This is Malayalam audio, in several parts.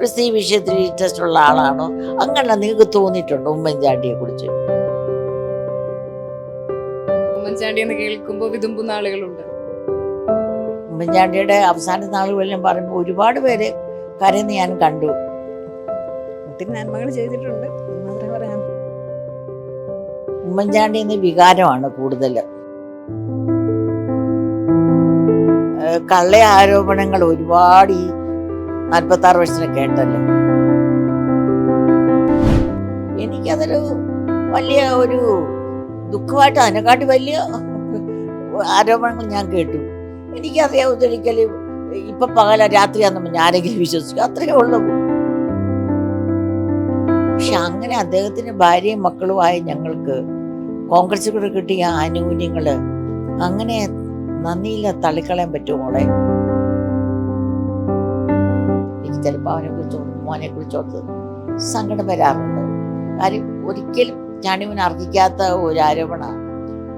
ഒരു സ്ത്രീ വിഷയത്തിൽ ഇൻട്രസ്റ്റ് ഉള്ള ആളാണോ? അങ്ങനെ നിങ്ങൾക്ക് തോന്നിയിട്ടുണ്ടോ ഉമ്മൻചാണ്ടിയെ കുറിച്ച്? ഉമ്മൻചാണ്ടി എന്ന് കേൾക്കുമ്പോൾ വിതുമ്പുന്ന ആളുകളുണ്ട്. ഉമ്മൻചാണ്ടിയുടെ അവസാന നാളുകളെല്ലാം പറയുമ്പോൾ ഒരുപാട് പേര് കരന്ന് ഞാൻ കണ്ടു. ഒത്തിരി നന്മകൾ ചെയ്തിട്ടുണ്ട്. മാത്രമേ പറയാൻ ഉമ്മൻചാണ്ടി എന്ന വികാരമാണ് കൂടുതൽ. കള്ള ആരോപണങ്ങൾ ഒരുപാട് ഈ നാൽപ്പത്തി ആറ് വയസ്സിന് കേട്ടല്ലോ എനിക്കതൊരു വലിയ ഒരു ദുഃഖമായിട്ട് അതിനെക്കാട്ടി വലിയ ആരോപണങ്ങൾ ഞാൻ കേട്ടു. എനിക്കറിയാവുന്ന ഒരിക്കലും ഇപ്പൊ പകല രാത്രിയാണെന്ന് ഞാൻ ആരെങ്കിലും വിശ്വസിക്കും. അത്രയേ ഉള്ളൂ. പക്ഷെ അങ്ങനെ അദ്ദേഹത്തിന് ഭാര്യയും മക്കളുമായ ഞങ്ങൾക്ക് കോൺഗ്രസ് കൂടെ കിട്ടിയ ആനുകൂല്യങ്ങൾ അങ്ങനെ നന്ദിയില്ല തള്ളിക്കളയാൻ പറ്റുമോളെ ചിലപ്പോൾ അവനെ കുറിച്ചോ മോനെ കുറിച്ചോർത്ത് സങ്കടം വരാറുണ്ട്. കാര്യം ഒരിക്കലും ഞാനിവൻ അർഹിക്കാത്ത ഒരു ആരോപണ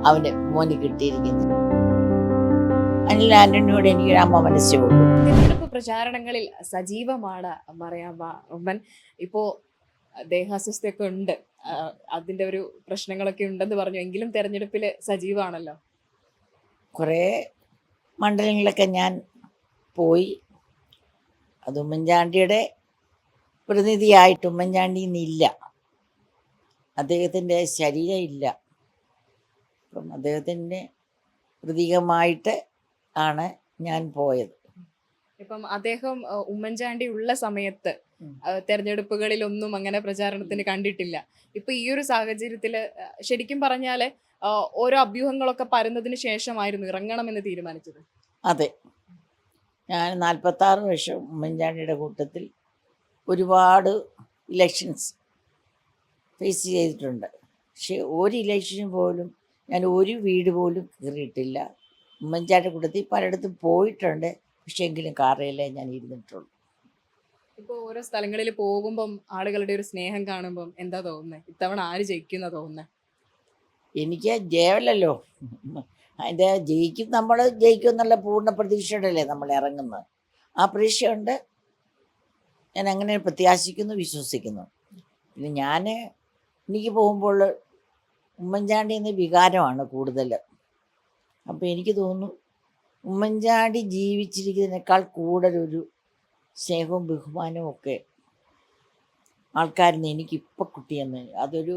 അവന് മോന് കിട്ടിയിരിക്കുന്നത്. അനിൽ ആന്റണിയോട് എനിക്ക് അമ്മ മനസ്സേ ഉള്ളൂ. തിരഞ്ഞെടുപ്പ് പ്രചാരണങ്ങളിൽ സജീവമാണ് മറിയാമ്മ. ഉമ്മൻ ഇപ്പോ ദേഹാസ്വസ്ഥയൊക്കെ ഉണ്ട്. അതിന്റെ ഒരു പ്രശ്നങ്ങളൊക്കെ ഉണ്ടെന്ന് പറഞ്ഞു. എങ്കിലും തെരഞ്ഞെടുപ്പിൽ സജീവമാണല്ലോ കുറേ മണ്ഡലങ്ങളിലൊക്കെ ഞാൻ പോയി അത് ഉമ്മൻചാണ്ടിയുടെ പ്രതിനിധിയായിട്ട് ഉമ്മൻചാണ്ടി ഇന്നില്ല അദ്ദേഹത്തിന്റെ ശരീരം ഇല്ല അപ്പം അദ്ദേഹത്തിന്റെ പ്രതീകമായിട്ട് ആണ് ഞാൻ പോയത്. ഇപ്പം അദ്ദേഹം ഉമ്മൻചാണ്ടി ഉള്ള സമയത്ത് തെരഞ്ഞെടുപ്പുകളിലൊന്നും അങ്ങനെ പ്രചാരണത്തിന് കണ്ടിട്ടില്ല. ഇപ്പൊ ഈ ഒരു സാഹചര്യത്തിൽ ശരിക്കും പറഞ്ഞാൽ ഓരോ അഭ്യൂഹങ്ങളൊക്കെ പരന്നതിന് ശേഷമായിരുന്നു ഇറങ്ങണമെന്ന് തീരുമാനിച്ചത്. അതെ. ഞാൻ നാൽപ്പത്താറ് വർഷം ഉമ്മൻചാണ്ടിയുടെ കൂട്ടത്തിൽ ഒരുപാട് ഇലക്ഷൻസ് ഫേസ് ചെയ്തിട്ടുണ്ട്. പക്ഷെ ഒരു ഇലക്ഷന് പോലും ഞാൻ ഒരു വീട് പോലും കയറിയിട്ടില്ല. ഉമ്മൻചാണ്ടി കൂട്ടത്തിൽ പലയിടത്തും പോയിട്ടുണ്ട്. പക്ഷേ എങ്കിലും കാറയിലേ ഞാൻ ഇരുന്നിട്ടുള്ളൂ. ഇപ്പോൾ ഓരോ സ്ഥലങ്ങളിൽ പോകുമ്പം ആളുകളുടെ ഒരു സ്നേഹം കാണുമ്പം എന്താ തോന്നുന്നത് ഇത്തവണ ആര് ജയിക്കുന്ന തോന്നുന്നത് എനിക്ക് ജയമല്ലല്ലോ അതിന്റെ ജയിക്കും നമ്മൾ ജയിക്കും എന്നുള്ള പൂർണ പ്രതീക്ഷയോടല്ലേ നമ്മൾ ഇറങ്ങുന്നത്. ആ പ്രതീക്ഷയുണ്ട്. ഞാൻ അങ്ങനെ പ്രത്യാശിക്കുന്നു വിശ്വസിക്കുന്നു. പിന്നെ ഞാൻ എനിക്ക് പോകുമ്പോൾ ഉമ്മൻചാണ്ടി എന്ന വികാരമാണ് കൂടുതൽ. അപ്പോൾ എനിക്ക് തോന്നുന്നു ഉമ്മൻചാണ്ടി ജീവിച്ചിരിക്കുന്നതിനേക്കാൾ കൂടുതലൊരു സ്നേഹവും ബഹുമാനവും ഒക്കെ ആൾക്കാരിന്ന് എനിക്കിപ്പോൾ കിട്ടിയെന്ന് അതൊരു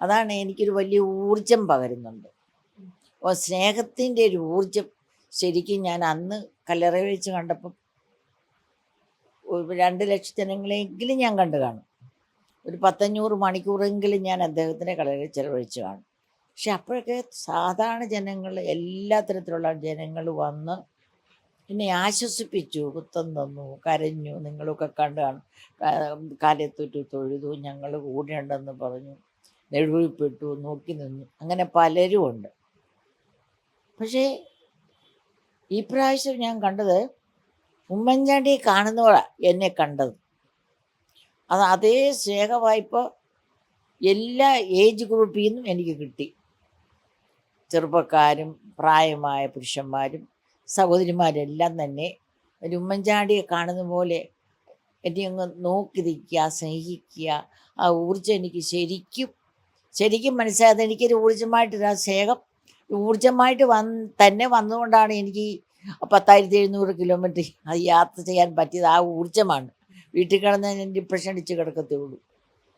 അതാണ് എനിക്കൊരു വലിയ ഊർജം പകരുന്നുണ്ട്. അപ്പോൾ സ്നേഹത്തിന്റെ ഒരു ഊർജം ശരിക്കും ഞാൻ അന്ന് കല്ലറ വെച്ച് കണ്ടപ്പം രണ്ട് ലക്ഷത്തിനെങ്കിലെങ്കിലും ഞാൻ കണ്ടു കാണും. ഒരു പത്തഞ്ഞൂറ് മണിക്കൂറെങ്കിലും ഞാൻ അദ്ദേഹത്തിന്റെ കലറിൽ ചിലവഴിച്ച് കാണും. പക്ഷെ അപ്പോഴൊക്കെ സാധാരണ ജനങ്ങൾ എല്ലാ തരത്തിലുള്ള ജനങ്ങൾ വന്ന് എന്നെ ആശ്വസിപ്പിച്ചു. കുത്തം തന്നു കരഞ്ഞു നിങ്ങളൊക്കെ കണ്ടു കാണും. കാലത്തൊറ്റു തൊഴുതു ഞങ്ങൾ കൂടെയുണ്ടെന്ന് പറഞ്ഞു. നെടുവിൽപ്പെട്ടു നോക്കി നിന്നു. അങ്ങനെ പലരും ഉണ്ട്. പക്ഷേ ഈ പ്രാവശ്യം ഞാൻ കണ്ടത് ഉമ്മൻചാണ്ടിയെ കാണുന്നവളാണ് എന്നെ കണ്ടത്. അത് അതേ സ്നേഹവായ്പ എല്ലാ ഏജ് ഗ്രൂപ്പിൽ നിന്നും എനിക്ക് കിട്ടി. ചെറുപ്പക്കാരും പ്രായമായ പുരുഷന്മാരും സഹോദരിമാരെല്ലാം തന്നെ ഒരു ഉമ്മൻചാണ്ടിയെ കാണുന്ന പോലെ എന്നെ അങ്ങ് നോക്കി നിൽക്കുക സ്നേഹിക്കുക. ആ ഊർജം എനിക്ക് ശരിക്കും ശരിക്കും മനസ്സിലായത് എനിക്കൊരു ഊർജമായിട്ടൊരു ആ സ്നേഹം ഊർജമായിട്ട് വന്ന് തന്നെ വന്നുകൊണ്ടാണ് എനിക്ക് പത്തായിരത്തി എഴുന്നൂറ് കിലോമീറ്റർ അത് യാത്ര ചെയ്യാൻ പറ്റിയത്. ആ ഊർജമാണ്. വീട്ടിൽ കിടന്ന് ഞാൻ ഡിപ്രഷൻ അടിച്ച് കിടക്കത്തേ ഉള്ളൂ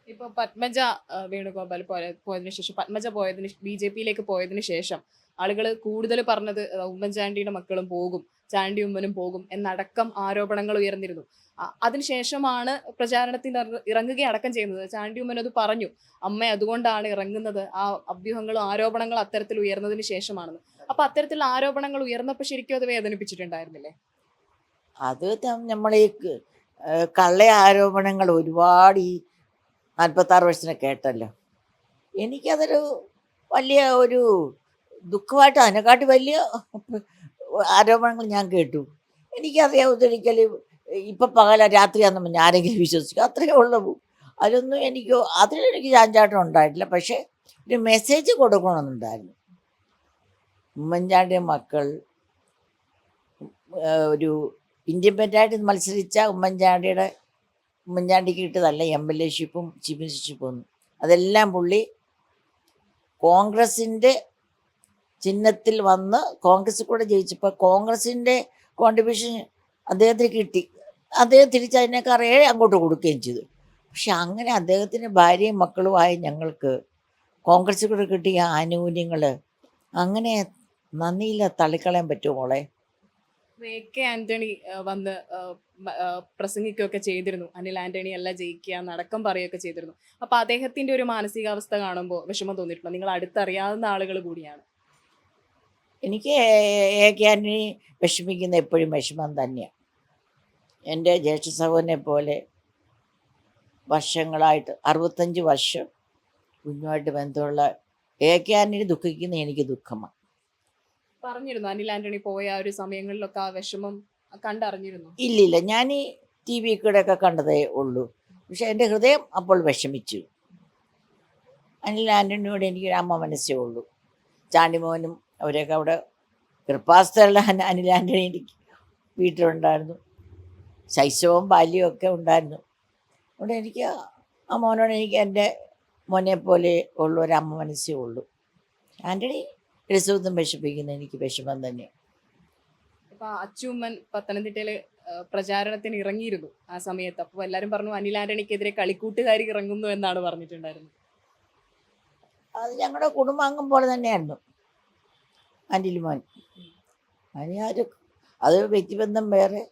ഇപ്പൊ പത്മജ വേണുഗോപാൽ പോയ- പോയതിനു ശേഷം പത്മജ പോയതിന് ബി ജെ പിയിലേക്ക് പോയതിനു ശേഷം ആളുകൾ കൂടുതൽ പറഞ്ഞത് ഉമ്മൻചാണ്ടിയുടെ മക്കളും പോകും ചാണ്ടി ഉമ്മനും പോകും എന്നടക്കം ആരോപണങ്ങൾ ഉയർന്നിരുന്നു. അതിനുശേഷമാണ് പ്രചാരണത്തിന് ഇറങ്ങുകയടക്കം ചെയ്യുന്നത്. ചാണ്ടി ഉമ്മൻ അത് പറഞ്ഞു അമ്മ അതുകൊണ്ടാണ് ഇറങ്ങുന്നത്. ആ അഭ്യൂഹങ്ങളും ആരോപണങ്ങളും അത്തരത്തിൽ ഉയർന്നതിന് ശേഷമാണെന്ന്. അപ്പൊ അത്തരത്തിലുള്ള ആരോപണങ്ങൾ ഉയർന്നപ്പോൾ ശരിക്കും അത് വേദനിപ്പിച്ചിട്ടുണ്ടായിരുന്നില്ലേ? അത് നമ്മളെ കള്ള ആരോപണങ്ങൾ ഒരുപാട് ഈ നാൽപ്പത്താറ് വർഷത്തിന് കേട്ടല്ലോ. എനിക്കതൊരു വലിയ ഒരു ദുഃഖമായിട്ട് അതിനെക്കാട്ടി വലിയ ആരോപണങ്ങൾ ഞാൻ കേട്ടു. എനിക്കറിയാം ഒരിക്കൽ ഇപ്പം പകല രാത്രിയാണെന്ന് പറഞ്ഞാൽ ആരെങ്കിലും വിശ്വസിക്കും. അത്രയേ ഉള്ളൂ. അതിലൊന്നും എനിക്ക് അതിലെനിക്ക് ചാഞ്ചാട്ടം ഉണ്ടായിട്ടില്ല. പക്ഷേ ഒരു മെസ്സേജ് കൊടുക്കണമെന്നുണ്ടായിരുന്നു. ഉമ്മൻചാണ്ടി മക്കൾ ഒരു ഇൻഡിപെൻഡന്റായിട്ട് മത്സരിച്ച ഉമ്മൻചാണ്ടിയുടെ ഉമ്മൻചാണ്ടിക്ക് കിട്ടിയതല്ല എം എൽ എ ഷിപ്പും ചീഫ് മിനിസ്റ്റർഷിപ്പും അതെല്ലാം പുള്ളി കോൺഗ്രസിന്റെ ചിഹ്നത്തിൽ വന്ന് കോൺഗ്രസ് കൂടെ ജയിച്ചപ്പോൾ കോൺഗ്രസിന്റെ കോൺട്രിബ്യൂഷൻ അദ്ദേഹത്തിന് കിട്ടി. അദ്ദേഹം തിരിച്ച് ഏഴ് അങ്ങോട്ട് കൊടുക്കുകയും ചെയ്തു. പക്ഷെ അങ്ങനെ അദ്ദേഹത്തിന്റെ ഭാര്യയും മക്കളുമായ ഞങ്ങൾക്ക് കോൺഗ്രസ് കൂടെ കിട്ടിയ ആനുകൂല്യങ്ങൾ അങ്ങനെ നന്ദിയില്ല തള്ളിക്കളയാൻ പറ്റുമോ മോളെ? കെ ആന്റണി വന്ന് പ്രസംഗിക്കുകയൊക്കെ ചെയ്തിരുന്നു. അനിൽ ആന്റണി അല്ല ജയിക്കുക നടക്കം പറയുകയൊക്കെ ചെയ്തിരുന്നു. അപ്പൊ അദ്ദേഹത്തിന്റെ ഒരു മാനസികാവസ്ഥ കാണുമ്പോൾ വിഷമം തോന്നിയിട്ടുണ്ടോ? നിങ്ങൾ അടുത്തറിയാവുന്ന ആളുകൾ കൂടിയാണ്. എനിക്ക് എ കെ ആന്റണി വിഷമിക്കുന്ന എപ്പോഴും വിഷമം തന്നെയാണ് എന്റെ ജ്യേഷ്ഠ സഹോദരനെ പോലെ വർഷങ്ങളായിട്ട് അറുപത്തഞ്ച് വർഷം കുഞ്ഞുമായിട്ട് ബന്ധമുള്ള എ കെ ആന്റണി ദുഃഖിക്കുന്ന എനിക്ക് ദുഃഖമാണ്. പറഞ്ഞിരുന്നു? അനിൽ ആന്റണി പോയ ആ ഒരു സമയങ്ങളിലൊക്കെ ആ വിഷമം കണ്ടറിഞ്ഞിരുന്നു? ഇല്ലില്ല ഞാൻ ഈ ടി വി കൂടെ ഒക്കെ കണ്ടതേ ഉള്ളൂ. പക്ഷെ എന്റെ ഹൃദയം അപ്പോൾ വിഷമിച്ചു. അനിൽ ആന്റണിയോട് എനിക്ക് അമ്മ മനസ്സേ ഉള്ളൂ. ചാണ്ടിമോനും അവരൊക്കെ അവിടെ കൃപാസ്ഥലുള്ള അന- അനിൽ ആന്റണി എനിക്ക് വീട്ടിലുണ്ടായിരുന്നു. ശൈശവവും ബാല്യവും ഒക്കെ ഉണ്ടായിരുന്നു. അതുകൊണ്ട് എനിക്ക് ആ മോനോട് എനിക്ക് എന്റെ മോനെ പോലെ ഉള്ള ഒരു അമ്മ മനസ്സേ ഉള്ളൂ. ആന്റണി രസവും വിഷമിക്കുന്ന എനിക്ക് വിഷമം തന്നെ. ഇപ്പൊ അച്ചുമ്മൻ പത്തനംതിട്ടയിൽ പ്രചാരണത്തിന് ഇറങ്ങിയിരുന്നു ആ സമയത്ത്. അപ്പോൾ എല്ലാവരും പറഞ്ഞു അനിൽ ആന്റണിക്കെതിരെ കളിക്കൂട്ടുകാരി ഇറങ്ങുന്നു എന്നാണ് പറഞ്ഞിട്ടുണ്ടായിരുന്നത്. അത് ഞങ്ങളുടെ കുടുംബാംഗം പോലെ തന്നെയായിരുന്നു. ആന്റിലി മോൻ. അതിന് ആ ഒരു അത് വ്യക്തിബന്ധം വേറെ.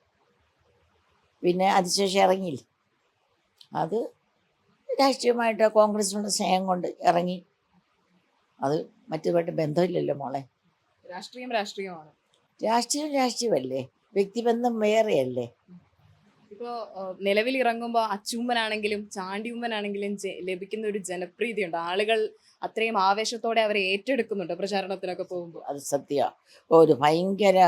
പിന്നെ അതിശേഷം ഇറങ്ങിയില്ല. അത് രാഷ്ട്രീയമായിട്ട് കോൺഗ്രസിനുള്ള സ്നേഹം കൊണ്ട് ഇറങ്ങി. അത് മറ്റുമായിട്ട് ബന്ധമില്ലല്ലോ മോളെ. രാഷ്ട്രീയം രാഷ്ട്രീയമാണ്. രാഷ്ട്രീയം രാഷ്ട്രീയമല്ലേ? വ്യക്തിബന്ധം വേറെയല്ലേ? ഇപ്പോ നിലവിൽ ഇറങ്ങുമ്പോൾ അച്ചുമ്മനാണെങ്കിലും ചാണ്ടിയുമ്മനാണെങ്കിലും ലഭിക്കുന്ന ഒരു ജനപ്രീതിയുണ്ട്. ആളുകൾ അത്രയും ആവേശത്തോടെ അവരെ ഏറ്റെടുക്കുന്നുണ്ട് പ്രചാരണത്തിനൊക്കെ പോകുമ്പോൾ അത് സത്യ. ഒരു ഭയങ്കര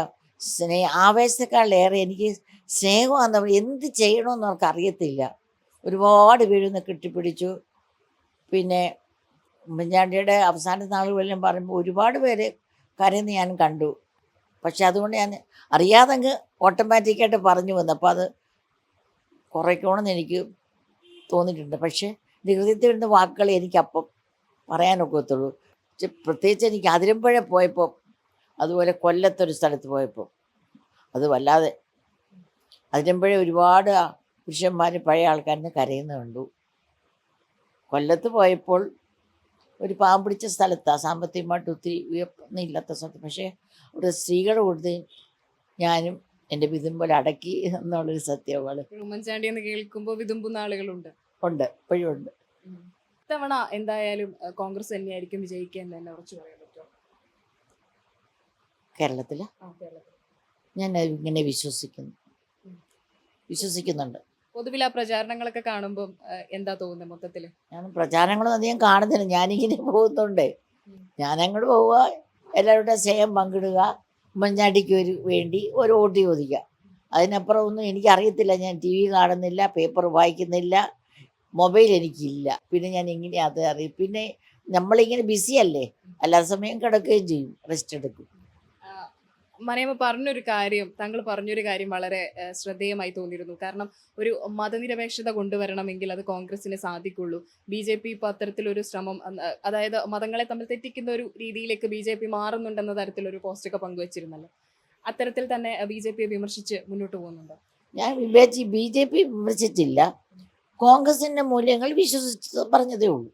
സ്നേഹ ആവേശത്തെക്കാളേറെ എനിക്ക് സ്നേഹമാണ് നമ്മൾ എന്ത് ചെയ്യണമെന്ന് അവർക്ക് അറിയത്തില്ല. ഒരുപാട് വീഴുന്ന കെട്ടിപ്പിടിച്ചു. പിന്നെ ഉമ്മൻചാണ്ടിയുടെ അവസാന നാളുകളെല്ലാം പറയുമ്പോൾ ഒരുപാട് പേര് കരയുന്ന ഞാൻ കണ്ടു. പക്ഷെ അതുകൊണ്ട് ഞാൻ അറിയാതെ അങ്ങ് ഓട്ടോമാറ്റിക്കായിട്ട് പറഞ്ഞു വന്നു. അപ്പോൾ അത് കുറയ്ക്കണമെന്ന് എനിക്ക് തോന്നിയിട്ടുണ്ട്. പക്ഷേ നികൃതിയിൽ വരുന്ന വാക്കുകൾ എനിക്കപ്പം പറയാനൊക്കത്തുള്ളൂ പക്ഷെ പ്രത്യേകിച്ച് എനിക്ക് അതിരമ്പുഴ പോയപ്പോൾ അതുപോലെ കൊല്ലത്തൊരു സ്ഥലത്ത് പോയപ്പോൾ അത് വല്ലാതെ അതിരമ്പുഴ ഒരുപാട് പുരുഷന്മാർ പഴയ ആൾക്കാരിന് കരയുന്ന കണ്ടു കൊല്ലത്ത് പോയപ്പോൾ ഒരു പാവം പിടിച്ച സ്ഥലത്താണ് സാമ്പത്തികമായിട്ട് ഒത്തിരി ഉയർന്ന ഇല്ലാത്ത സ്ഥലത്ത്. പക്ഷേ അവിടെ സ്ത്രീകളെ കൊടുത്ത് ഞാനും എന്റെ വിധം പോലെ അടക്കി എന്നുള്ളൊരു സത്യമാണ്. ഉമ്മൻചാണ്ടി എന്ന് കേൾക്കുമ്പോൾ വിതുമ്പുന്ന ആളുകളുണ്ട്. ഉണ്ട്. ഇപ്പോഴും ഉണ്ട്. ഇത്തവണ എന്തായാലും കോൺഗ്രസ് തന്നെയായിരിക്കും വിജയിക്കുക എന്ന് തന്നെ ഉറച്ചു പറയാൻ പറ്റുമോ? കേരളത്തിൽ? ഞാൻ ഇങ്ങനെ വിശ്വസിക്കുന്നു. വിശ്വസിക്കുന്നുണ്ട്. പൊതുവിൽ ആ പ്രചാരണങ്ങളൊക്കെ കാണുമ്പോൾ എന്താ തോന്നുന്നത് മൊത്തത്തിൽ? ഞാൻ പ്രചാരണങ്ങളൊന്നും അധികം കാണുന്നില്ല. ഞാനിങ്ങനെ പോകുന്നുണ്ട്. അങ്ങോട്ട് പോവുക എല്ലാവരുടെ സ്നേഹം പങ്കിടുക ഉമ്മൻചാണ്ടിക്ക് ഒരു വേണ്ടി ഒരു വോട്ട് ചോദിക്കുക. അതിനപ്പുറം ഒന്നും എനിക്കറിയത്തില്ല. ഞാൻ ടി വി കാണുന്നില്ല പേപ്പർ വായിക്കുന്നില്ല. മൊബൈൽ എനിക്കില്ല. പിന്നെ ഞാൻ ഇങ്ങനെ അത് അറിയും? പിന്നെ നമ്മളിങ്ങനെ ബിസി അല്ലേ? എല്ലാ സമയം കിടക്കുകയും ചെയ്യും റെസ്റ്റ് എടുക്കും. മനയമ്മ പറഞ്ഞൊരു കാര്യം താങ്കൾ പറഞ്ഞൊരു കാര്യം വളരെ ശ്രദ്ധേയമായി തോന്നിയിരുന്നു. കാരണം ഒരു മതനിരപേക്ഷത കൊണ്ടുവരണമെങ്കിൽ അത് കോൺഗ്രസിന് സാധിക്കുള്ളൂ. ബി ജെ പി ഇപ്പോൾ അത്തരത്തിലൊരു ശ്രമം അതായത് മതങ്ങളെ തമ്മിൽ തെറ്റിക്കുന്ന ഒരു രീതിയിലേക്ക് ബി ജെ പി മാറുന്നുണ്ടെന്ന തരത്തിലൊരു പോസ്റ്റൊക്കെ പങ്കുവച്ചിരുന്നല്ലോ. അത്തരത്തിൽ തന്നെ ബി ജെ പിയെ വിമർശിച്ച് മുന്നോട്ട് പോകുന്നുണ്ടോ? ഞാൻ ബി ജെ പി വിമർശിച്ചില്ല. കോൺഗ്രസിന്റെ മൂല്യങ്ങൾ വിശ്വസിച്ച് പറഞ്ഞതേ ഉള്ളൂ.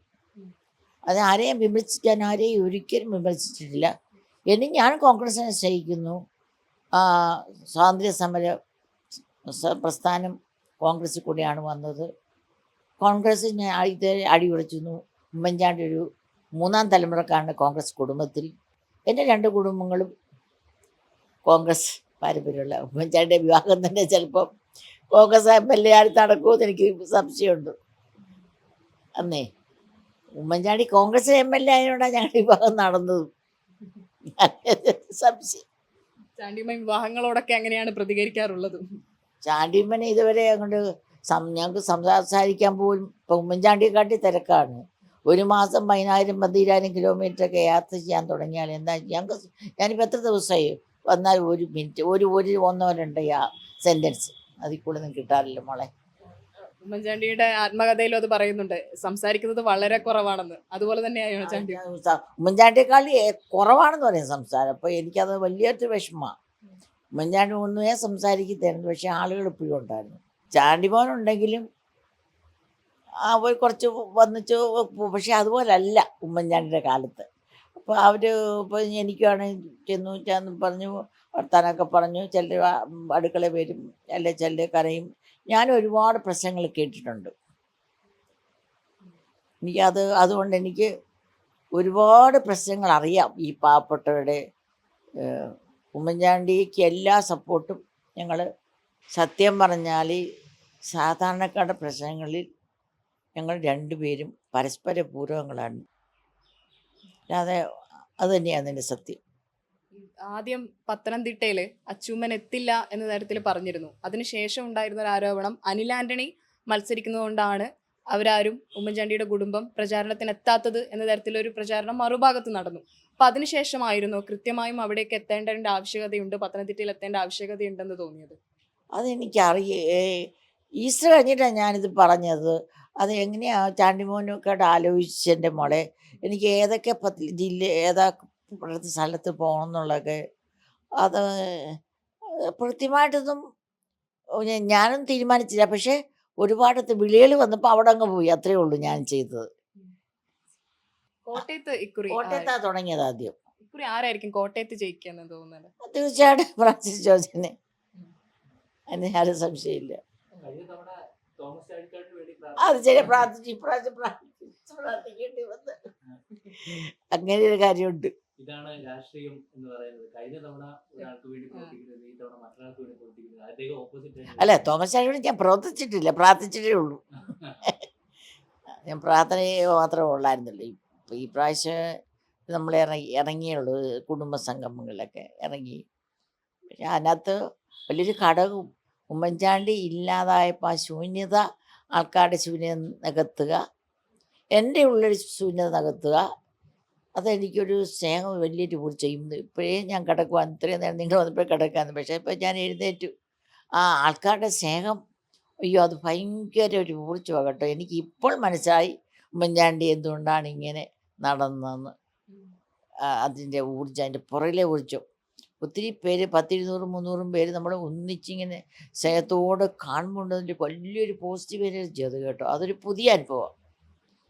അത് ആരെയും വിമർശിക്കാൻ ആരെയും ഒരിക്കലും വിമർശിച്ചിട്ടില്ല. എന്നും ഞാൻ കോൺഗ്രസിനെ സ്നേഹിക്കുന്നു. സ്വാതന്ത്ര്യ സമര പ്രസ്ഥാനം കോൺഗ്രസ്സിൽ കൂടിയാണ് വന്നത്. കോൺഗ്രസ് ഞാൻ ഇത് അടിയുറച്ചിരുന്നു. ഉമ്മൻചാണ്ടി ഒരു മൂന്നാം തലമുറക്കാണ് കോൺഗ്രസ് കുടുംബത്തിൽ. എന്റെ രണ്ട് കുടുംബങ്ങളും കോൺഗ്രസ് പാരമ്പര്യമുള്ള ഉമ്മൻചാണ്ടിയുടെ വിവാഹം തന്നെ ചിലപ്പം കോൺഗ്രസ് എം എൽ എ ആയിട്ട് നടക്കുമെന്ന് എനിക്ക് സംശയമുണ്ട്. അന്നേ Oommen Chandy Congress M L A ആയതുകൊണ്ടാണ് ഞങ്ങളുടെ വിവാഹം നടന്നത്. സംശയം. ചാണ്ടിയമ്മ വിവാഹങ്ങളോടൊക്കെ അങ്ങനെയാണ് പ്രതികരിക്കാറുള്ളത്? ചാണ്ടിമ്മനെ ഇതുവരെ അങ്ങോട്ട് സം ഞങ്ങൾക്ക് സംസാരിക്കാൻ പോലും ഇപ്പം ഉമ്മൻചാണ്ടിയെ കാട്ടി തിരക്കാണ്. ഒരു മാസം പതിനായിരം പതിനായിരം കിലോമീറ്റർ ഒക്കെ യാത്ര ചെയ്യാൻ തുടങ്ങിയാൽ എന്താ ഞങ്ങൾക്ക് ഞാനിപ്പോൾ എത്ര ദിവസമായി വന്നാൽ ഒരു മിനിറ്റ് ഒരു ഒരു ഒന്നോ രണ്ടോ സെന്റൻസ്. സെന്റൻസ് അതിൽ കൂടുതൽ കിട്ടാറില്ല മോളെ. ഉമ്മൻചാണ്ടിയുടെ ആത്മകഥയിലും അത് പറയുന്നുണ്ട്. സംസാരിക്കുന്നത് വളരെ കുറവാണെന്ന്. അതുപോലെ തന്നെയാണ് ചാണ്ടി ഉമ്മൻചാണ്ടിയെക്കാൾ കുറവാണെന്ന് പറയും സംസാരം. അപ്പോൾ എനിക്കത് വലിയൊരു വിഷമമാണ് ഉമ്മൻചാണ്ടി ഒന്നുമേ സംസാരിക്കത്തായിരുന്നു പക്ഷെ ആളുകൾ ഇപ്പോഴും ഉണ്ടായിരുന്നു. ചാണ്ടി ആ പോയി കുറച്ച് വന്നിച്ച് പക്ഷെ അതുപോലല്ല ഉമ്മൻചാണ്ടിയുടെ കാലത്ത്. അപ്പോൾ അവർ ഇപ്പോൾ എനിക്കാണെങ്കിൽ ചെന്നു ചെന്ന് പറഞ്ഞു വർത്താനമൊക്കെ പറഞ്ഞു. ചിലർ അടുക്കള വരും. അല്ലെ ചിലർ കരയും. ഞാൻ ഒരുപാട് പ്രശ്നങ്ങൾ കേട്ടിട്ടുണ്ട്. എനിക്കത് അതുകൊണ്ട് എനിക്ക് ഒരുപാട് പ്രശ്നങ്ങൾ അറിയാം. ഈ പാവപ്പെട്ടവരുടെ ഉമ്മൻചാണ്ടിക്ക് എല്ലാ സപ്പോർട്ടും ഞങ്ങൾ സത്യം പറഞ്ഞാൽ സാധാരണക്കാരുടെ പ്രശ്നങ്ങളിൽ ഞങ്ങൾ രണ്ടുപേരും പരസ്പര പൂർവങ്ങളാണ് അല്ലാതെ അത് തന്നെയാണ് എന്റെ സത്യം. ആദ്യം പത്തനംതിട്ടയിൽ അച്ചൂമ്മൻ എത്തില്ല എന്ന തരത്തിൽ പറഞ്ഞിരുന്നു. അതിനുശേഷം ഉണ്ടായിരുന്ന ഒരു ആരോപണം അനിൽ ആന്റണി മത്സരിക്കുന്നതുകൊണ്ടാണ് അവരാരും ഉമ്മൻചാണ്ടിയുടെ കുടുംബം പ്രചാരണത്തിന് എത്താത്തത് എന്ന തരത്തിലൊരു പ്രചാരണം മറുഭാഗത്ത് നടന്നു. അപ്പൊ അതിനുശേഷമായിരുന്നു കൃത്യമായും അവിടേക്ക് എത്തേണ്ടതിന്റെ ആവശ്യകതയുണ്ട് പത്തനംതിട്ടയിൽ എത്തേണ്ട ആവശ്യകതയുണ്ടെന്ന് തോന്നിയത്. അതെനിക്കറിയ ഈസ്റ്റർ കഴിഞ്ഞിട്ടാണ് ഞാനിത് പറഞ്ഞത്. അത് എങ്ങനെയാണ് ചാണ്ടിമോനൊക്കെ ആലോചിച്ചെന്റെ മോളെ? എനിക്ക് ഏതൊക്കെ ജില്ല ഏതാ ഇവിടുത്തെ സ്ഥലത്ത് പോകണം എന്നുള്ളതൊക്കെ അത് കൃത്യമായിട്ടൊന്നും ഞാനും തീരുമാനിച്ചില്ല. പക്ഷേ ഒരുപാടത്ത് വിളികൾ വന്നപ്പോൾ അവിടെ അങ്ങ് പോയി. അത്രേ ഉള്ളൂ ഞാൻ ചെയ്തത്. കോട്ടയത്ത് ഇക്കുറി തുടങ്ങിയത് ആദ്യം. ഇക്കുറി ആരായിരിക്കും കോട്ടയത്ത് ജയിക്കാന്ന് തോന്നുന്നത്? തീർച്ചയായിട്ടും ഫ്രാൻസിസ് ജോർജിനെ. അതിന് ആരും സംശയമില്ല അത് ശരി പ്രാർത്ഥിച്ചു ഇപ്രാവശ്യം പ്രാർത്ഥിച്ചു പ്രാർത്ഥിക്കേണ്ടി വന്ന്. അങ്ങനെ ഒരു കാര്യമുണ്ട്. ഇതാണ് രാഷ്ട്രീയം എന്ന് പറയുന്നത്. കഴിഞ്ഞ തവണ ഒരാൾക്ക് വേണ്ടി പ്രവർത്തിക്കുന്നത് ഈ തവണ മറ്റൊരാൾക്ക് വേണ്ടി പ്രവർത്തിക്കുന്നത്. അദ്ദേഹം ഓപ്പോസിറ്റ് അല്ല തോമസ് ചാണ്ടി ഞാൻ പ്രവർത്തിച്ചിട്ടില്ല പ്രാർത്ഥിച്ചിട്ടേ ഉള്ളൂ. ഞാൻ പ്രാർത്ഥന മാത്രമേ ഉള്ളായിരുന്നുള്ളൂ. ഇപ്പം ഈ പ്രാവശ്യം നമ്മൾ ഇറങ്ങി ഇറങ്ങിയുള്ളൂ. കുടുംബ സംഗമങ്ങളിലൊക്കെ ഇറങ്ങി. പക്ഷെ അതിനകത്ത് വലിയൊരു ഘടകവും ഉമ്മൻചാണ്ടി ഇല്ലാതായപ്പോൾ ആ ശൂന്യത ആൾക്കാരുടെ ശൂന്യത നികത്തുക എന്റെ ഉള്ളിൽ ശൂന്യത നികത്തുക അതെനിക്കൊരു സ്നേഹം വലിയൊരു പൂർത്തി ചെയ്യുന്നു ഇപ്പോഴേ ഞാൻ കിടക്കുവാൻ ഇത്രയും നേരം നിങ്ങൾ വന്നപ്പോഴേ കിടക്കാന്ന്. പക്ഷേ ഇപ്പം ഞാൻ എഴുന്നേറ്റു. ആ ആൾക്കാരുടെ സ്നേഹം അയ്യോ അത് ഭയങ്കര ഒരു ഊർജമാണ് കേട്ടോ. എനിക്ക് ഇപ്പോൾ മനസ്സിലായി ഉമ്മൻചാണ്ടി എന്തുകൊണ്ടാണ് ഇങ്ങനെ നടന്നതെന്ന്. അതിന്റെ ഊർജം അതിന്റെ പുറകിലെ ഊർജം. ഒത്തിരി പേര് പത്തിരുന്നൂറും മുന്നൂറും പേര് നമ്മൾ ഒന്നിച്ചിങ്ങനെ സ്നേഹത്തോടെ കാണുമ്പോണ്ടതിന്റെ വലിയൊരു പോസിറ്റീവ് എനർജി അത് കേട്ടോ. അതൊരു പുതിയ അനുഭവം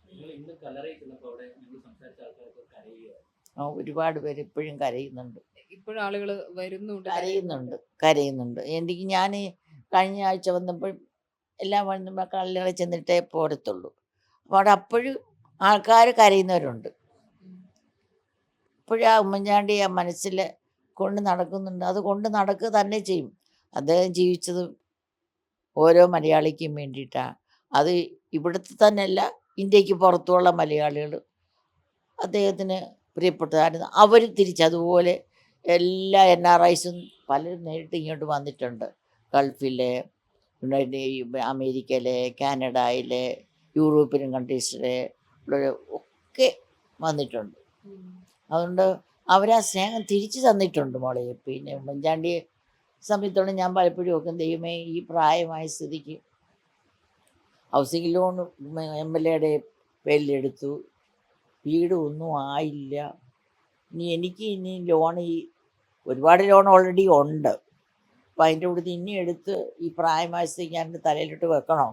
നിങ്ങൾ ഇന്ന് കല്ലറയിൽ ചെന്നപ്പോൾ അവിടെ നിങ്ങൾ സംസാരിച്ച ആൾക്കാരൊക്കെ കരയുക ആ, ഒരുപാട് പേര് ഇപ്പോഴും കരയുന്നുണ്ട്. ഇപ്പോഴും ആളുകൾ വരുന്നുണ്ട് കരയുന്നുണ്ട് കരയുന്നുണ്ട്. എനിക്ക് ഞാൻ കഴിഞ്ഞ ആഴ്ച വന്നപ്പോൾ എല്ലാം വന്നപ്പോൾ കല്ലറ ചെന്നിട്ടേ പോരത്തുള്ളൂ. അപ്പോൾ അവിടെ അപ്പോഴും ആൾക്കാർ കരയുന്നവരുണ്ട്. ഇപ്പോഴും ആ ഉമ്മൻചാണ്ടി ആ മനസ്സിൽ കൊണ്ട് നടക്കുന്നുണ്ട്. അത് കൊണ്ട് നടക്കുക തന്നെ ചെയ്യും. അദ്ദേഹം ജീവിച്ചത് ഓരോ മലയാളിക്കും വേണ്ടിയിട്ടാണ് അത് ഇവിടുത്തെ തന്നെയല്ല ഇന്ത്യയ്ക്ക് പുറത്തുള്ള മലയാളികൾ അദ്ദേഹത്തിന് പ്രിയപ്പെട്ടതായിരുന്നു. അവർ തിരിച്ചതുപോലെ എല്ലാ എൻ ആർ ഐസും പലരും നേരിട്ട് ഇങ്ങോട്ട് വന്നിട്ടുണ്ട്. ഗൾഫിലെ യുണൈറ്റഡ് അമേരിക്കയിലെ കാനഡയിലെ യൂറോപ്യൻ കൺട്രീസിലെ ഒക്കെ വന്നിട്ടുണ്ട്. അതുകൊണ്ട് അവരാ സ്നേഹം തിരിച്ചു തന്നിട്ടുണ്ട് മോളെ. പിന്നെ ഉമ്മൻചാണ്ടിയെ സമയത്തോളം ഞാൻ പലപ്പോഴും ഒക്കെ ദൈവമേ ഈ പ്രായമായ സ്ഥിതിക്ക് ഹൗസിംഗ് ലോൺ എം എൽ എയുടെ പേരിലെടുത്തു. വീട് ഒന്നും ആയില്ല. ഇനി എനിക്ക് ഇനി ലോൺ ഈ ഒരുപാട് ലോൺ ഓൾറെഡി ഉണ്ട്. അപ്പം അതിന്റെ കൂടെ ഇനി എടുത്ത് ഈ പ്രായമായ സ്ഥിതിക്ക് ഞാൻ തലയിലിട്ട് വെക്കണോ?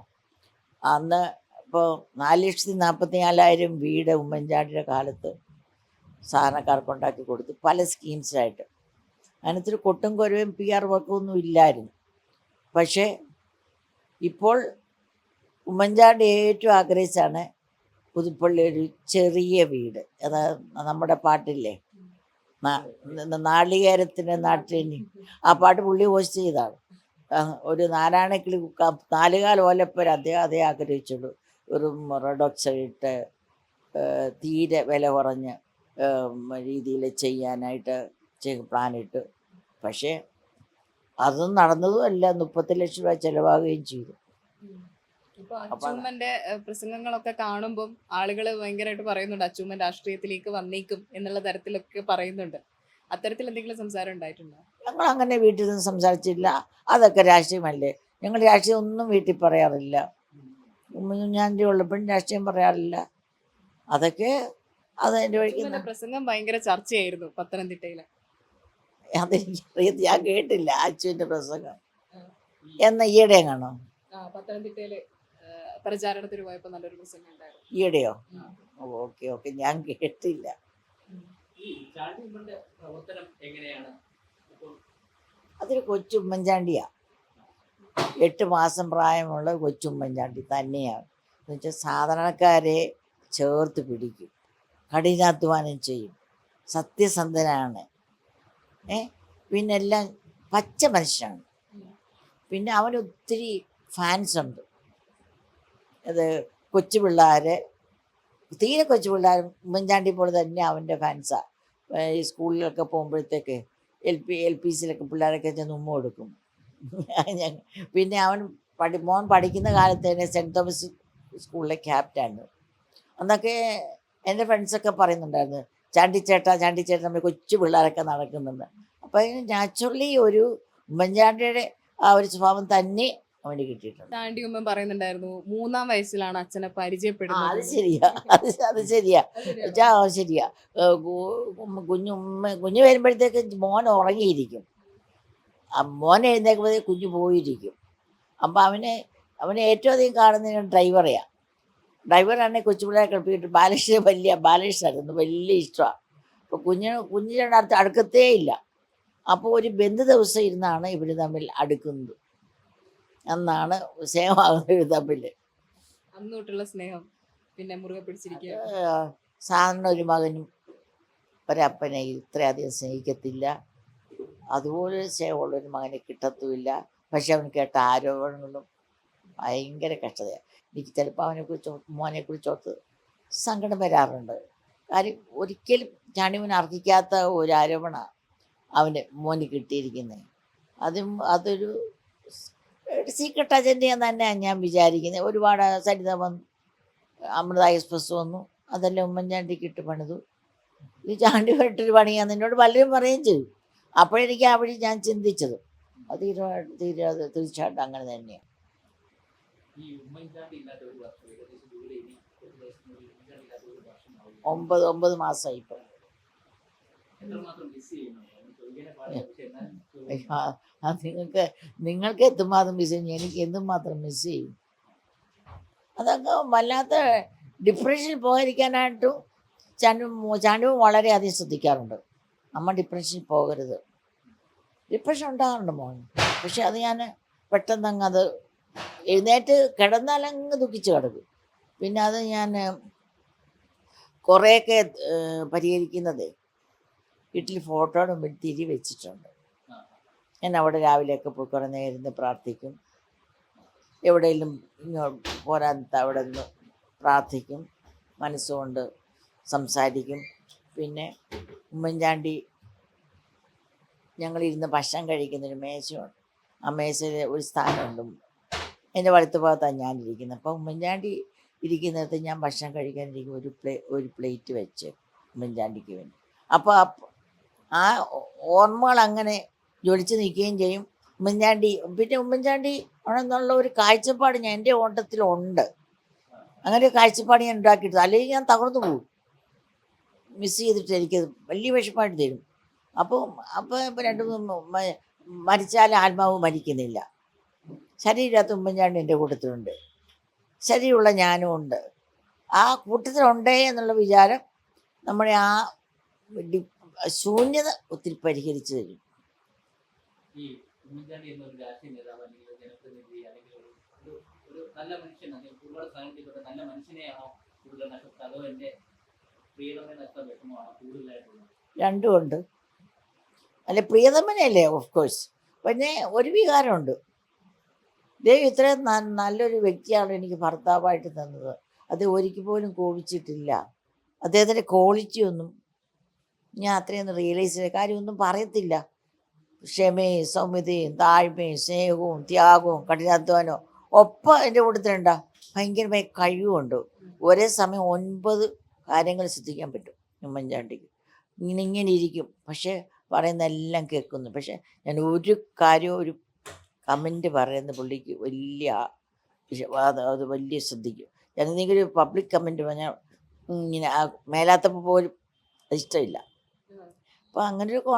അന്ന് ഇപ്പോൾ നാല് ലക്ഷത്തി നാൽപ്പത്തി നാലായിരം വീട് ഉമ്മൻചാണ്ടിയുടെ കാലത്ത് സാധാരണക്കാർക്ക് ഉണ്ടാക്കി കൊടുത്തു പല സ്കീംസായിട്ട്. അതിനകത്തൊരു കൊട്ടും കൊരവും പി ആർ വർക്കൊന്നും ഇല്ലായിരുന്നു. പക്ഷേ ഇപ്പോൾ ഉമ്മൻചാണ്ടി ഏറ്റവും ആഗ്രഹിച്ചാണ് പുതുപ്പള്ളി ഒരു ചെറിയ വീട്. അത് നമ്മുടെ പാട്ടില്ലേ? നാളികേരത്തിന്റെ നാട്ടിനി ആ പാട്ട് പുള്ളി ഹോസ്റ്റ് ചെയ്താണ്. ഒരു നാരായണക്കിളി നാലുകാൽ ഓലപ്പര് അദ്ദേഹം അതേ ആഗ്രഹിച്ചുള്ളൂ ഒരു റെഡോക്സ് ഇട്ട് തീരെ വില കുറഞ്ഞ് രീതിയിൽ ചെയ്യാനായിട്ട് പ്ലാൻ ഇട്ട് പക്ഷേ അതൊന്നും നടന്നതും അല്ല. മുപ്പത്തി ലക്ഷം രൂപ ചിലവാകുകയും ചെയ്തു. ഇപ്പൊ അച്ചൂമ്മന്റെ പ്രസംഗങ്ങളൊക്കെ കാണുമ്പോൾ ആളുകൾ ഭയങ്കരമായിട്ട് പറയുന്നുണ്ട് അച്ചൂമ്മൻ രാഷ്ട്രീയത്തിലേക്ക് വന്നേക്കും എന്നുള്ള തരത്തിലൊക്കെ പറയുന്നുണ്ട്. അത്തരത്തിൽ എന്തെങ്കിലും സംസാരം ഉണ്ടായിട്ടുണ്ടോ? ഞങ്ങൾ അങ്ങനെ വീട്ടിൽ നിന്ന് സംസാരിച്ചില്ല. അതൊക്കെ രാഷ്ട്രീയമല്ലേ? ഞങ്ങൾ രാഷ്ട്രീയം ഒന്നും വീട്ടിൽ പറയാറില്ല. ഉമ്മൻചാണ്ടി ഉള്ളപ്പോഴും രാഷ്ട്രീയം പറയാറില്ല. അതൊക്കെ അത് എന്റെ വഴിക്ക് പ്രസംഗം ഭയങ്കര ചർച്ചയായിരുന്നു പത്തനംതിട്ടയിൽ. അതെനിക്കറിയത് ഞാൻ കേട്ടില്ല അച്ചുവിന്റെ പ്രസംഗം. എന്ന ഈയിടെ കാണോ ആ പത്തനംതിട്ടയിൽ പ്രചാരണത്തിന് പോയപ്പോ നല്ലൊരു പ്രസംഗം ഉണ്ടായിരുന്നു. ഈയിടെയോ. Okay okay. ഞാൻ കേട്ടില്ല. അതൊരു കൊച്ചുമ്മൻചാണ്ടിയാ. എട്ട് മാസം പ്രായമുള്ള കൊച്ചുമ്മൻചാണ്ടി തന്നെയാണ്. എന്നുവെച്ചാൽ സാധാരണക്കാരെ ചേർത്ത് പിടിക്കും. കഠിനാധ്വാനം ചെയ്യും. സത്യസന്ധനാണ്. ഏ? പിന്നെല്ലാം പച്ച മനുഷ്യനാണ്. പിന്നെ അവനൊത്തിരി ഫാൻസ് ഉണ്ട് അത് കൊച്ചു പിള്ളേർ തീരെ കൊച്ചു പിള്ളേർ ഉമ്മൻചാണ്ടി പോലെ തന്നെ അവന്റെ ഫാൻസാണ് ഈ സ്കൂളിലൊക്കെ പോകുമ്പോഴത്തേക്ക് എൽ പി എൽ പി സിയിലൊക്കെ പിള്ളേരൊക്കെ ചെന്ന് ഉമ്മ കൊടുക്കും. പിന്നെ അവൻ പഠി മോൻ പഠിക്കുന്ന കാലത്ത് തന്നെ സെന്റ് തോമസ് സ്കൂളിലെ ക്യാപ്റ്റാണ് അന്നൊക്കെ എന്റെ ഫ്രണ്ട്സൊക്കെ പറയുന്നുണ്ടായിരുന്നു ചാണ്ടിച്ചേട്ടാ ചാണ്ടിച്ചേട്ട നമ്മൾ കൊച്ചു പിള്ളേരൊക്കെ നടക്കുന്നുണ്ട് അപ്പോൾ അതിന് നാച്ചുറലി ഒരു ഉമ്മൻചാണ്ടിയുടെ ആ ഒരു സ്വഭാവം തന്നെ അവന് കിട്ടിയിട്ടുണ്ട്. താണ്ടി ഉമ്മൻ പറയുന്നുണ്ടായിരുന്നു മൂന്നാം വയസ്സിലാണ് അച്ഛനെ ആ പരിചയപ്പെടുന്നത്. അത് ശരിയാ അത് അത് ശരിയാ. വെച്ചാ ശരിയാ. ഏ, കു- ഉമ്മ- കുഞ്ഞു ഉമ്മ കുഞ്ഞു വരുമ്പോഴത്തേക്ക് മോൻ ഉറങ്ങിയിരിക്കും. ആ മോൻ എഴുന്നേക്കുമ്പോഴേ കുഞ്ഞു പോയിരിക്കും. അപ്പം അവന് അവനെ ഏറ്റവും അധികം കാണുന്നതിന് ഡ്രൈവറെയാ. ഡ്രൈവറാണെങ്കിൽ കൊച്ചുപിള്ളേരെ കളിപ്പിച്ചിട്ട് ബാലകൃഷ്ണൻ വലിയ ബാലകൃഷ്ണനായിരുന്നു വലിയ ഇഷ്ടമാണ് അപ്പോൾ കുഞ്ഞിന് കുഞ്ഞിന്റെ അടുത്ത് അടുക്കത്തേ ഇല്ല. അപ്പോൾ ഒരു ബന്ധു ദിവസം ഇരുന്നാണ് ഇവർ തമ്മിൽ അടുക്കുന്നത്. എന്നാണ് സ്നേഹമാകുന്നത് ഇവർ തമ്മിൽ അന്ന് തൊട്ടുള്ള സ്നേഹം പിന്നെ മുറുകെ പിടിച്ചിരിക്കുക സാധാരണ ഒരു മകനും ഒരപ്പനെ ഇത്രയധികം സ്നേഹിക്കത്തില്ല. അതുപോലെ സ്നേഹമുള്ളൊരു മകനെ കിട്ടത്തുമില്ല. പക്ഷെ അവൻ കേട്ട ആരോപണങ്ങളും ഭയങ്കര കഷ്ടതയാണ്. എനിക്ക് ചിലപ്പോൾ അവനെ കുറിച്ച് മോനെ കുറിച്ചോർത്ത് സങ്കടം വരാറുണ്ട്. കാര്യം ഒരിക്കലും ചാണിവൻ അർഹിക്കാത്ത ഒരു ആരോപണമാണ് അവന് മോന് കിട്ടിയിരിക്കുന്നത് അതും അതൊരു സീക്രട്ട് അജണ്ടയെന്ന് തന്നെയാണ് ഞാൻ വിചാരിക്കുന്നത് ഒരുപാട് സരിത വന്നു അമൃത എക്സ്പ്രസ് വന്നു. അതെല്ലാം ഉമ്മൻചാണ്ടിക്ക് ഇട്ട് പണിതു. ഈ ചാണ്ടി ഇട്ടൊരു പണിയാന്ന് എന്നോട് പലരും പറയുകയും ചെയ്തു. അപ്പോഴെനിക്ക് വഴി ഞാൻ ചിന്തിച്ചത്. അത് തീരുമാനം തീരെ തീർച്ചയായിട്ടും അങ്ങനെ തന്നെയാണ് ഒമ്പത് ഒമ്പത് മാസമായി ഇപ്പം അത് നിങ്ങൾക്ക് നിങ്ങൾക്ക് എത്തുമാത്രം മിസ് ചെയ്യും? എനിക്ക് എന്തുമാത്രം മിസ് ചെയ്യും? അതൊക്കെ വല്ലാത്ത ഡിപ്രഷനിൽ പോകാതിരിക്കാനായിട്ടും ചാണ്ടും ചാണ്ടുവും വളരെയധികം ശ്രദ്ധിക്കാറുണ്ട്. അമ്മ ഡിപ്രഷനിൽ പോകരുത്. ഡിപ്രഷൻ ഉണ്ടാകാറുണ്ട് മോൻ. പക്ഷെ അത് ഞാൻ പെട്ടെന്ന് അങ്ങ് അത് എഴുന്നേറ്റ് കിടന്നാലങ്ങ് ദുഃഖിച്ച് കിടക്കും. പിന്നെ അത് ഞാൻ കുറേയൊക്കെ പരിഹരിക്കുന്നത്. വീട്ടിൽ ഫോട്ടോയുടെ മുമ്പിൽ തിരി വെച്ചിട്ടുണ്ട്. ഞാൻ അവിടെ രാവിലെയൊക്കെ പോയി കുറേ നേരം പ്രാർത്ഥിക്കും. എവിടെയെങ്കിലും ഇങ്ങോട്ട് പോരാത്ത അവിടെ നിന്ന് പ്രാർത്ഥിക്കും. മനസ്സുകൊണ്ട് സംസാരിക്കും. പിന്നെ ഉമ്മൻചാണ്ടി ഞങ്ങളിരുന്ന് ഭക്ഷണം കഴിക്കുന്നൊരു മേശയുണ്ട്. ആ മേശയിൽ ഒരു സ്ഥാനമുണ്ട്. എന്റെ വലത്ത് ഭാഗത്താണ് ഞാനിരിക്കുന്നത്. അപ്പോൾ ഉമ്മൻചാണ്ടി ഇരിക്കുന്നിടത്ത് ഞാൻ ഭക്ഷണം കഴിക്കാനിരിക്കും ഒരു പ്ലേ ഒരു പ്ലേറ്റ് വെച്ച് ഉമ്മൻചാണ്ടിക്ക് വേണ്ടി. അപ്പോൾ ആ ഓർമ്മകൾ അങ്ങനെ ജ്വലിച്ച് നിൽക്കുകയും ചെയ്യും. ഉമ്മൻചാണ്ടി പിന്നെ ഉമ്മൻചാണ്ടി ആണെന്നുള്ള ഒരു കാഴ്ചപ്പാട് ഞാൻ എന്റെ ഓട്ടത്തിലുണ്ട്. അങ്ങനെ ഒരു കാഴ്ചപ്പാട് ഞാൻ ഉണ്ടാക്കിയിട്ട് അല്ലെങ്കിൽ ഞാൻ തകർന്നു പോകും. മിസ് ചെയ്തിട്ട് എനിക്കത് വലിയ വിഷമമായിട്ട് തരും. അപ്പോൾ അപ്പോൾ ഇപ്പോൾ രണ്ട് മൂന്ന് മരിച്ചാൽ ആത്മാവ് മരിക്കുന്നില്ല. ശരീരത്ത് ഉമ്മൻചാണ്ടി എന്റെ കൂട്ടത്തിലുണ്ട്. ശരീരമുള്ള ഞാനും ഉണ്ട്. ആ കൂട്ടത്തിലുണ്ടേ എന്നുള്ള വിചാരം നമ്മുടെ ആ ശൂന്യത ഒത്തിരി പരിഹരിച്ചു തരും. ഈ ഉമ്മൻചാണ്ടി എന്ന ഒരു രാഷ്ട്രീയ നേതാവ് അല്ലെങ്കിൽ ഒരു ജനപ്രതിനിധി അല്ലെങ്കിൽ ഒരു ഒരു- ഒരു നല്ല മനുഷ്യൻ അല്ലെങ്കിൽ ഒരുപാട് സ്ഥാനത്തിൽപ്പെട്ട നല്ല മനുഷ്യനെയാണോ കൂടുതൽ നഷ്ടപ്പെട്ടത്. അതോ എന്റെ പ്രിയതമേ നഷ്ട വിഷമമാണോ കൂടുതലായിട്ടുള്ളത്. രണ്ടുമുണ്ട് അല്ല പ്രിയതമനല്ലേ ഓഫ് കോഴ്സ് പിന്നെ ഒരു വികാരമുണ്ട്. ദൈവം ഇത്രയും നല്ലൊരു വ്യക്തിയാണ് എനിക്ക് ഭർത്താവായിട്ട് തന്നത്. അത് ഒരിക്കൽ പോലും കോപിച്ചിട്ടില്ല. അദ്ദേഹത്തിന്റെ ക്വാളിറ്റി ഒന്നും ഞാൻ അത്രയൊന്നും റിയലൈസ് ചെയ്ത കാര്യമൊന്നും പറയത്തില്ല. ക്ഷമയും സൗമ്യതയും താഴ്മയും സ്നേഹവും ത്യാഗവും കഠിനാധ്വാനവും ഒപ്പം എന്റെ കൂട്ടത്തിലുണ്ടാ ഭയങ്കരമായ കഴിവുണ്ട്. ഒരേ സമയം ഒൻപത് കാര്യങ്ങൾ ശ്രദ്ധിക്കാൻ പറ്റും. ഉമ്മൻചാണ്ടിക്ക്. ഇങ്ങനെ ഇങ്ങനെ ഇരിക്കും. പക്ഷേ പറയുന്ന എല്ലാം കേൾക്കുന്നു. പക്ഷേ ഞാൻ ഒരു കാര്യവും ഒരു കമന്റ് പറയുന്ന പുള്ളിക്ക് വലിയ അത് അത് വലിയ ശ്രദ്ധിക്കും. ഞാൻ എന്തെങ്കിലും ഒരു പബ്ലിക് കമന്റ് പറഞ്ഞാൽ ഇങ്ങനെ മേലാത്തപ്പോൾ പോലും ഇഷ്ടമില്ല. അപ്പോൾ അങ്ങനെ ഒരു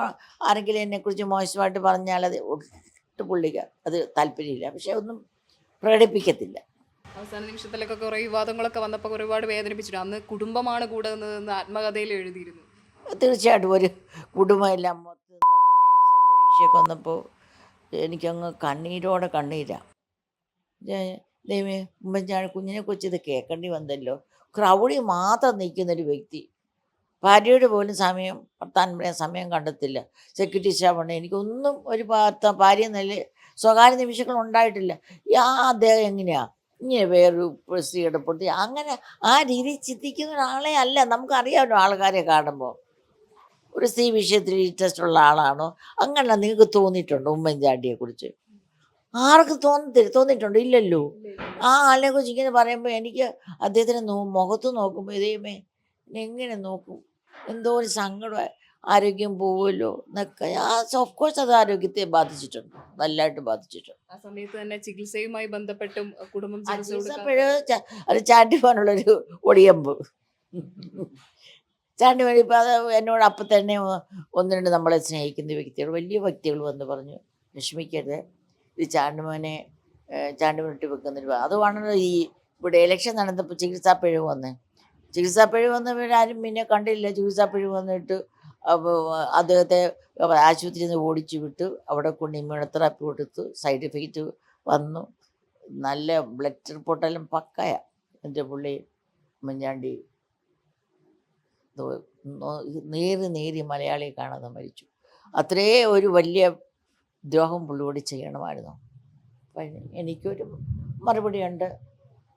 ആരെങ്കിലും എന്നെക്കുറിച്ച് മോശമായിട്ട് പറഞ്ഞാൽ അത് ഒട്ട് പുള്ളിക്ക് അത് താല്പര്യമില്ല. പക്ഷെ ഒന്നും പ്രകടിപ്പിക്കത്തില്ല. അവസാന നിമിഷത്തിലൊക്കെ കുറേ വിവാദങ്ങളൊക്കെ വന്നപ്പോൾ ഒരുപാട് വേദനിപ്പിച്ചിട്ടുണ്ട് അന്ന് കുടുംബമാണ് കൂടെ നിന്നതെന്ന് ആത്മകഥയിൽ എഴുതിയിരുന്നു. തീർച്ചയായിട്ടും ഒരു കുടുംബമെല്ലാം മൊത്തം പിന്നെ വിഷയമൊക്കെ വന്നപ്പോൾ എനിക്കങ്ങ് കണ്ണീരോടെ കണ്ണീരാണ് ദൈവമേ ഉമ്മൻചാണ്ടി കുഞ്ഞിനെ കുറിച്ച് ഇത് കേൾക്കേണ്ടി വന്നല്ലോ. ക്രൗഡി മാത്രം നിൽക്കുന്നൊരു വ്യക്തി. ഭാര്യയുടെ പോലും സമയം ഭർത്താൻ പറയാൻ സമയം കണ്ടെത്തില്ല. സെക്യൂരിറ്റി സ്റ്റാഫുണ്ട്. എനിക്കൊന്നും ഒരു ഭാഗത്ത് ഭാര്യ നല്ല സ്വകാര്യ നിമിഷങ്ങൾ ഉണ്ടായിട്ടില്ല. യാ അദ്ദേഹം എങ്ങനെയാ? ഇങ്ങനെ വേറൊരു സ്ത്രീയുടെ പൊട്ടി അങ്ങനെ ആ രീതിയിൽ ചിന്തിക്കുന്ന ഒരാളെ അല്ല. നമുക്കറിയാമല്ലോ ആൾക്കാരെ കാണുമ്പോൾ ഒരു സ്ത്രീ വിഷയത്തിൽ ഇൻട്രസ്റ്റ് ഉള്ള ആളാണോ? അങ്ങനെ നിങ്ങൾക്ക് തോന്നിയിട്ടുണ്ടോ ഉമ്മൻചാണ്ടിയെ കുറിച്ച്? ആർക്ക് തോന്നത്തില്ല തോന്നിയിട്ടുണ്ടോ? ഇല്ലല്ലോ. ആ ആളിനെ കുറിച്ച് ഇങ്ങനെ പറയുമ്പോൾ എനിക്ക് അദ്ദേഹത്തിന് മുഖത്ത് നോക്കുമ്പോൾ ഇതേമേ എങ്ങനെ നോക്കും. എന്തോ ഒരു സങ്കടം ആരോഗ്യം പോവുമല്ലോ എന്നൊക്കെ. ഓഫ് കോഴ്സ് അത് ആരോഗ്യത്തെ ബാധിച്ചിട്ടുണ്ട്. നല്ലതായിട്ട് ബാധിച്ചിട്ടുണ്ട്. ആ സമയത്ത് തന്നെ ചികിത്സയുമായി ബന്ധപ്പെട്ടും കുടുംബം ചികിത്സ കൊടുക്കാൻ അപ്പോഴ് അത് ചാണ്ടി പോകാനുള്ളൊരു ഒടിയമ്പ്. ചാണ്ടി പോയി ഇപ്പം അത് എന്നോട് അപ്പം തന്നെ ഒന്ന് രണ്ട് നമ്മളെ സ്നേഹിക്കുന്ന വ്യക്തികൾ വലിയ വ്യക്തികൾ വന്ന് പറഞ്ഞു വിഷമിക്കരുത് ഇത് ചാണ്ടുമോനെ ചാണ്ടുമോനിട്ട് വെക്കുന്നൊരു അതുകൊണ്ടാണ് ഈ ഇവിടെ ഇലക്ഷൻ നടന്നപ്പോൾ ചികിത്സാ പിഴവ് വന്ന്. ചികിത്സാ പിഴവ് വന്നവരാരും പിന്നെ കണ്ടില്ല. ചികിത്സാ വന്നിട്ട് അദ്ദേഹത്തെ ആശുപത്രിയിൽ നിന്ന് ഓടിച്ചു വിട്ടു അവിടെ കൊണ്ട് ഇമ്മ്യൂണോതെറാപ്പി കൊടുത്തു സൈഡ് എഫക്റ്റ് വന്നു. നല്ല ബ്ലഡ് റിപ്പോർട്ടെല്ലാം പക്കയ എന്റെ പുള്ളി നോ- നേരി നേരി മലയാളി കാണാതെ മരിച്ചു. അത്രേ ഒരു വലിയ ദ്രോഹം പുള്ളിയോട് ചെയ്യണമായിരുന്നു. എനിക്കൊരു മറുപടിയുണ്ട്.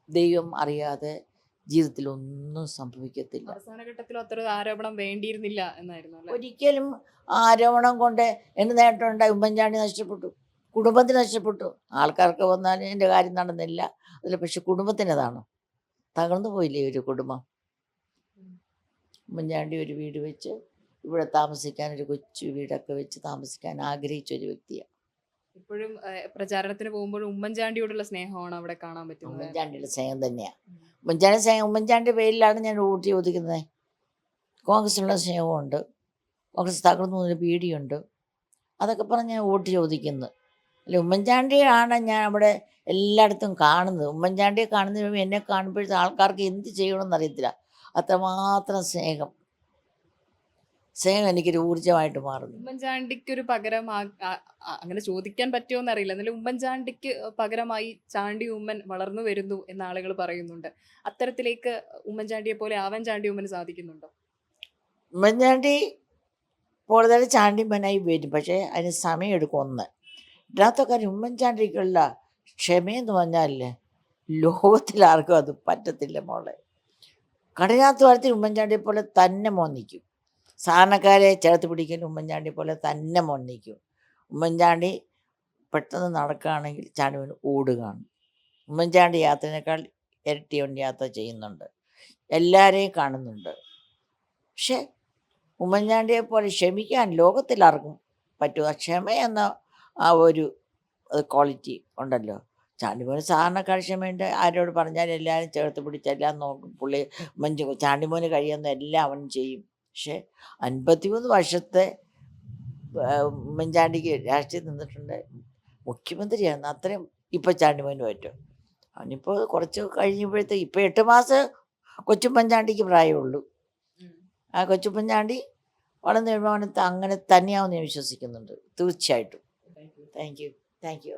ദൈവം അറിയാതെ ജീവിതത്തിൽ ഒന്നും സംഭവിക്കത്തില്ല അത്ര ആരോപണം വേണ്ടിയിരുന്നില്ല എന്നായിരുന്നു ഒരിക്കലും ആരോപണം കൊണ്ട് എന്ത് നേട്ടമുണ്ടായി? ഉമ്മൻചാണ്ടി നഷ്ടപ്പെട്ടു കുടുംബത്തിന് നഷ്ടപ്പെട്ടു. ആൾക്കാർക്ക് വന്നാലും എന്റെ കാര്യം നടന്നില്ല. അതിൽ പക്ഷെ കുടുംബത്തിനതാണ്? തകർന്നു പോയില്ലേ ഒരു കുടുംബം? ഉമ്മൻചാണ്ടി ഒരു വീട് വെച്ച് ഇവിടെ താമസിക്കാൻ ഒരു കൊച്ചു വീടൊക്കെ വെച്ച് താമസിക്കാൻ ആഗ്രഹിച്ച ഒരു വ്യക്തിയാണ്. ഇപ്പോഴും പ്രചാരണത്തിന് പോകുമ്പോഴും ഉമ്മൻചാണ്ടിയോടുള്ള സ്നേഹമാണ് അവിടെ കാണാൻ പറ്റുന്നത് ഉമ്മൻചാണ്ടിയുടെ സ്നേഹം തന്നെയാണ് ഉമ്മൻചാണ്ടി സ്നേഹം ഉമ്മൻചാണ്ടിയുടെ പേരിലാണ് ഞാൻ വോട്ട് ചോദിക്കുന്നത്. കോൺഗ്രസിനുള്ള സ്നേഹമുണ്ട്. കോൺഗ്രസ് തകർന്നു പോകുന്നൊരു പേടിയുണ്ട്. അതൊക്കെ പറഞ്ഞ് ഞാൻ വോട്ട് ചോദിക്കുന്നത് അല്ല ഉമ്മൻചാണ്ടിയാണ് ഞാൻ അവിടെ എല്ലായിടത്തും കാണുന്നത്. ഉമ്മൻചാണ്ടിയെ കാണുന്നതിന് മുമ്പ് എന്നെ കാണുമ്പോഴത്തെ ആൾക്കാർക്ക് എന്ത് ചെയ്യണമെന്ന് അറിയത്തില്ല. അത്രമാത്രം സ്നേഹം. സ്നേഹം എനിക്കൊരു ഊർജമായിട്ട് മാറുന്നു. ഉമ്മൻചാണ്ടിക്ക് ഒരു പകരം അങ്ങനെ ചോദിക്കാൻ പറ്റുമോ അറിയില്ല എന്നാലും ഉമ്മൻചാണ്ടിക്ക് പകരമായി ചാണ്ടി ഉമ്മൻ വളർന്നു വരുന്നു എന്ന് ആളുകൾ പറയുന്നുണ്ട്. അത്തരത്തിലേക്ക് ഉമ്മൻചാണ്ടിയെ പോലെ ആവാൻ ചാണ്ടി ഉമ്മന് സാധിക്കുന്നുണ്ടോ? ഉമ്മൻചാണ്ടി പോലെ ചാണ്ടി ഉമ്മനായി വരും. പക്ഷേ അതിന് സമയമെടുക്കും ഒന്ന്. രണ്ടാമത്തെ കാര്യം ഉമ്മൻചാണ്ടിക്കുള്ള ക്ഷമയെന്ന് പറഞ്ഞാൽ ലോകത്തിൽ ആർക്കും അത് പറ്റത്തില്ല മോളെ. കഠിനാധ്വാനത്തിൽ ഉമ്മൻചാണ്ടിയെ പോലെ തന്നെ മോൻ നിൽക്കും. സാധാരണക്കാരെ ചേർത്ത് പിടിക്കൽ ഉമ്മൻചാണ്ടി പോലെ തന്നെ മോൻ ഉമ്മൻചാണ്ടി പെട്ടെന്ന് നടക്കുകയാണെങ്കിൽ ചാണ്ടിമോൻ ഓടുകയാണ്. ഉമ്മൻചാണ്ടി യാത്രയേക്കാൾ ഇരട്ടി വണ്ടി യാത്ര ചെയ്യുന്നുണ്ട്. എല്ലാവരെയും കാണുന്നുണ്ട്. പക്ഷേ ഉമ്മൻചാണ്ടിയെ പോലെ ക്ഷമിക്കാൻ ലോകത്തിലാർക്കും പറ്റുക ക്ഷമ എന്ന ആ ഒരു ക്വാളിറ്റി ഉണ്ടല്ലോ. ചാണ്ടിമോന് സാധാരണക്കാർ ക്ഷമയുണ്ട്. ആരോട് പറഞ്ഞാൽ എല്ലാവരും ചേർത്ത് പിടിച്ച് എല്ലാം നോക്കും. പുള്ളി മഞ്ചു ചാണ്ടിമോന് കഴിയുന്ന എല്ലാം അവൻ ചെയ്യും. പക്ഷേ അൻപത്തിമൂന്ന് വർഷത്തെ ഉമ്മൻചാണ്ടിക്ക് രാഷ്ട്രീയം നിന്നിട്ടുണ്ട്. മുഖ്യമന്ത്രിയാണ് അത്രയും ഇപ്പം ചാണ്ടിമോന് പറ്റും അവനിപ്പോൾ കുറച്ച് കഴിഞ്ഞപ്പോഴത്തെ ഇപ്പം എട്ട് മാസം കൊച്ചുമ്മൻചാണ്ടിക്ക് പ്രായമുള്ളൂ. ആ കൊച്ചുമ്മൻചാണ്ടി വളർന്നു കഴിയുമ്പോൾ അവന് അങ്ങനെ തന്നെയാവുമെന്ന് ഞാൻ വിശ്വസിക്കുന്നുണ്ട്. തീർച്ചയായിട്ടും. Thank you thank you